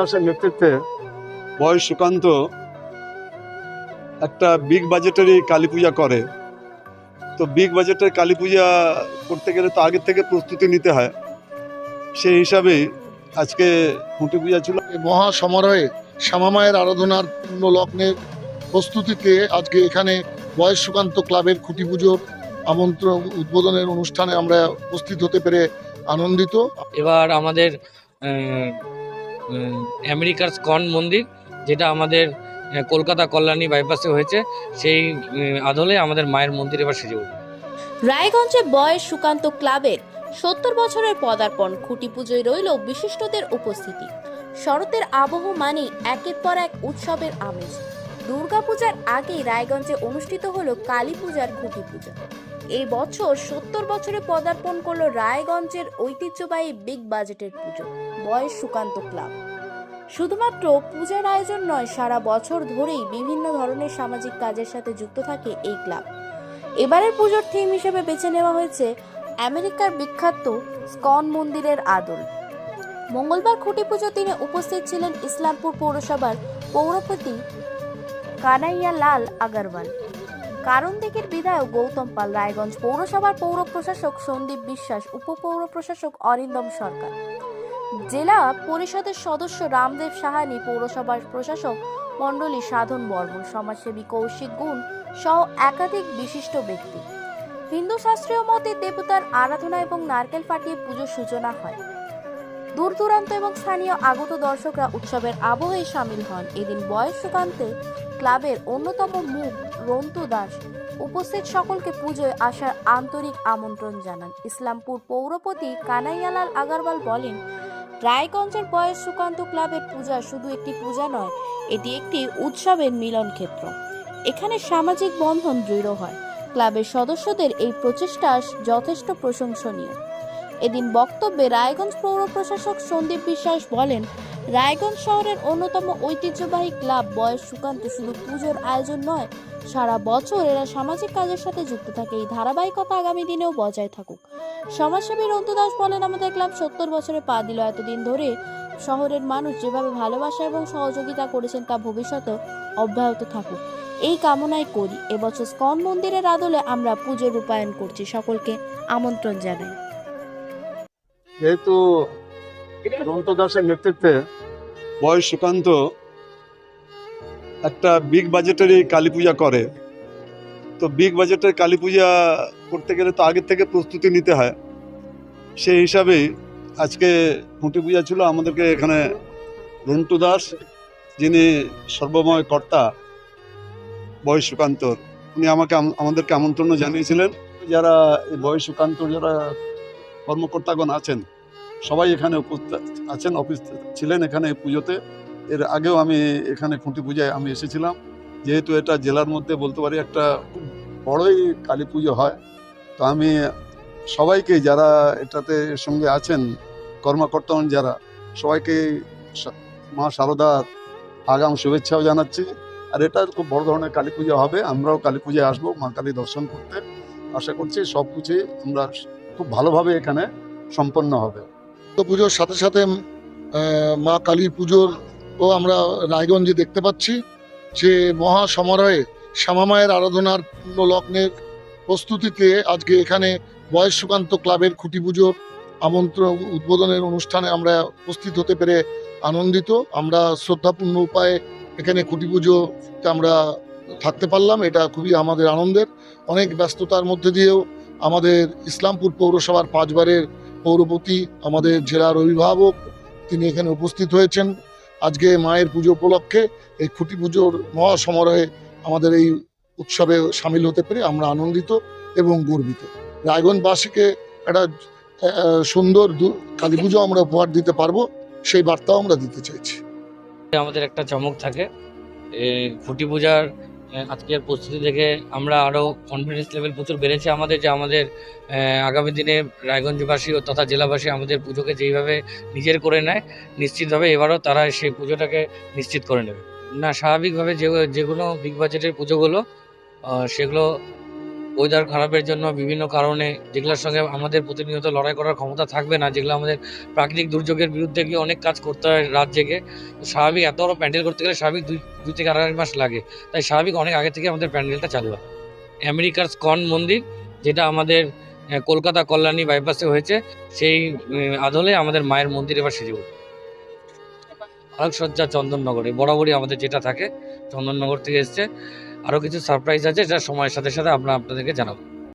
দাসের নেতৃত্বে বয়স সুকান্ত একটা বিগ বাজেটেরই কালী পূজা করে। তো বিগ বাজেটের কালী পূজা করতে গেলে তো আগের থেকে প্রস্তুতি নিতে হয়। সেই হিসাবেই আজকে খুঁটি পূজা ছিল। মহা সমারোহে শ্যামামায়ের আরাধনার পূর্ণ লগ্নের প্রস্তুতিতে আজকে এখানে বয়স সুকান্ত ক্লাবের খুঁটি পুজোর আমন্ত্রণ উদ্বোধনের অনুষ্ঠানে আমরা উপস্থিত হতে পেরে আনন্দিত। এবার আমাদের আমেরিকার স্কন মন্দির, যেটা আমাদের কলকাতা কল্যাণী বাইপাসে হয়েছে, সেই আদলে আমাদের মায়ের মন্দির এবার সেজে উঠবে। রায়গঞ্জে বয়স সুকান্ত ক্লাবের সত্তর বছরের পদার্পণ খুঁটি পুজোয় রইল বিশিষ্টদের উপস্থিতি। শরতের আবহ মানেই একের পর এক উৎসবের আমেজ। দুর্গাপূজার আগেই রায়গঞ্জে অনুষ্ঠিত হলো কালী পূজার খুঁটি পূজা। এই বছর সত্তর বছরে পদার্পণ করল রায়গঞ্জের ঐতিহ্যবাহী বিগ বাজেটের পুজো, বয়স সুকান্ত ক্লাব। শুধুমাত্র পূজার আয়োজন নয়, সারা বছর ধরেই বিভিন্ন ধরনের সামাজিক কাজের সাথে যুক্ত থাকে এই ক্লাব। এবারের পুজোর থিম হিসেবে বেছে নেওয়া হয়েছে আমেরিকার বিখ্যাত স্কন মন্দিরের আদল। মঙ্গলবার খুঁটি পুজোর দিনে উপস্থিত ছিলেন ইসলামপুর পৌরসভার পৌরপতি কানাইয়া লাল আগারওয়াল। কারণ দিকের বিধায়ক গৌতম পাল, রায়গঞ্জ পৌরসভার পৌর প্রশাসক সন্দীপ বিশ্বাস, উপপৌর প্রশাসক অরিন্দম সরকার। জেলা পরিষদের সদস্য রামদেব সাহানি, পৌরসভার প্রশাসক মণ্ডলী সাধন বর্মন, সমাজসেবী কৌশিক গুণ সহ একাধিক বিশিষ্ট ব্যক্তি। হিন্দু শাস্ত্রীয় মতে দেবতার আরাধনা এবং নারকেল ফাটিয়ে পুজোর সূচনা হয়। দূর দূরান্ত এবং স্থানীয় আগত দর্শকরা উৎসবের আবহে সামিল হন। এদিন বয়স সুকান্তে ক্লাবের অন্যতম মুখ রন্তু দাস উপস্থিত সকলকে পুজোয় আসার আন্তরিক আমন্ত্রণ জানান। ইসলামপুর পৌরপতি কানাইয়ালাল আগারওয়াল বলেন, রায়গঞ্জের বয়স সুকান্ত ক্লাবের পূজা শুধু একটি পূজা নয়, এটি একটি উৎসবের মিলন ক্ষেত্র। এখানে সামাজিক বন্ধন দৃঢ় হয়। ক্লাবের সদস্যদের এই প্রচেষ্টা যথেষ্ট প্রশংসনীয়। এদিন বক্তব্যে রায়গঞ্জ পৌর প্রশাসক সন্দীপ বিশ্বাস বলেন, রায়গঞ্জ শহরের অন্যতম ঐতিহ্যবাহী ক্লাব বয়স সুকান্ত শুধু পুজোর আয়োজন নয়, সারা বছর এরা সামাজিক কাজের সাথে যুক্ত থাকে। এই ধারাবাহিকতা আগামী দিনেও বজায় থাকুক। সমাজসেবী রন্তু দাস বলেন, আমাদের ক্লাব সত্তর বছরে পা দিল। এতদিন ধরে শহরের মানুষ যেভাবে ভালোবাসা এবং সহযোগিতা করেছেন তা ভবিষ্যতে অব্যাহত থাকুক। এই কামনাই করি। এবছর স্কন মন্দিরের আদলে আমরা পুজো রূপায়ণ করছি। সকলকে আমন্ত্রণ জানাই। যেহেতু রন্তু দাসের নেতৃত্বে বয়স সুকান্ত একটা বিগ বাজেটেরই কালী পূজা করে, তো বিগ বাজেটের কালী পূজা করতে গেলে তো আগের থেকে প্রস্তুতি নিতে হয়। সেই হিসাবেই আজকে খুঁটি পূজা ছিল আমাদেরকে এখানে রন্টু দাস, যিনি সর্বময় কর্তা বয়স সুকান্তর, উনি আমাকে আমাদেরকে আমন্ত্রণ জানিয়েছিলেন। যারা এই বয়স সুকান্ত যারা কর্মকর্তাগণ আছেন, সবাই এখানে উপস্থিত আছেন, অফিস ছিলেন এখানে পুজোতে। এর আগেও আমি এখানে খুঁটি পূজায় আমি এসেছিলাম। যেহেতু এটা জেলার মধ্যে বলতে পারি একটা বড়ই কালী পুজো হয়, তো আমি সবাইকে যারা এটাতে সঙ্গে আছেন, কর্মকর্তাগণ যারা, সবাইকে মা শারদার আগাম শুভেচ্ছাও জানাচ্ছি। আর এটা খুব বড় ধরনের কালী পুজো হবে, আমরাও কালী পূজায় আসব, মা কালী দর্শন করতে। আশা করছি সব কিছুই আমরা খুব ভালোভাবে এখানে সম্পন্ন হবে। তো পুজোর সাথে সাথে মা কালীর পুজোর ও আমরা রায়গঞ্জে দেখতে পাচ্ছি যে মহা সমারোহে শ্যামামায়ের আরাধনার পূর্ণ লগ্নের প্রস্তুতিতে আজকে এখানে বয়স সুকান্ত ক্লাবের খুঁটি পুজোর আমন্ত্রণ উদ্বোধনের অনুষ্ঠানে আমরা উপস্থিত হতে পেরে আনন্দিত। আমরা শ্রদ্ধাপূর্ণ উপায়ে এখানে খুঁটি পুজোতে আমরা থাকতে পারলাম, এটা খুবই আমাদের আনন্দের। অনেক ব্যস্ততার মধ্যে দিয়েও আমাদের ইসলামপুর পৌরসভার পাঁচবারের পৌরপতি, আমাদের জেলার অভিভাবক তিনি এখানে উপস্থিত হয়েছেন। আজকে মায়ের পুজো উপলক্ষে এই খুঁটি পুজোর মহা সমারোহে আমাদের এই উৎসবে সামিল হতে পেরে আমরা আনন্দিত এবং গর্বিত। রায়গঞ্জবাসীকে একটা সুন্দর কালী পুজো আমরা উপহার দিতে পারব, সেই বার্তাও আমরা দিতে চাইছি। আমাদের একটা চমক থাকে খুঁটি পূজার আজকের প্রস্তুতি দেখে আমরা আরও কনফিডেন্স লেভেল প্রচুর বেড়েছে আমাদের যে আমাদের আগামী দিনে রায়গঞ্জবাসী ও তথা জেলাবাসী আমাদের পুজোকে যেইভাবে নিজের করে নেয়, নিশ্চিতভাবে এবারও তারা সেই পুজোটাকে নিশ্চিত করে নেবে। না, স্বাভাবিকভাবে যে যেগুলো বিগ বাজেটের পুজোগুলো সেগুলো ওয়েদার খারাপের জন্য বিভিন্ন কারণে যেগুলোর সঙ্গে আমাদের প্রতিনিয়ত লড়াই করার ক্ষমতা থাকবে না, যেগুলো আমাদের প্রাকৃতিক দুর্যোগের বিরুদ্ধে গিয়ে অনেক কাজ করতে হয় রাত জেগে, স্বাভাবিক এত বড় প্যান্ডেল করতে গেলে স্বাভাবিক দুই দুই থেকে আড়াই মাস লাগে। তাই স্বাভাবিক অনেক আগে থেকে আমাদের প্যান্ডেলটা চালু হয়। আমেরিকার স্কন মন্দির, যেটা আমাদের কলকাতা কল্যাণী বাইপাসে হয়েছে, সেই আদলে আমাদের মায়ের মন্দির এবার সেজে উঠবে। আলোকসজ্জা চন্দননগরে, বরাবরই আমাদের যেটা থাকে, চন্দননগর থেকে এসছে। আরও কিছু সারপ্রাইজ আছে যেটা সময়ের সাথে সাথে আমরা আপনাদেরকে জানাব।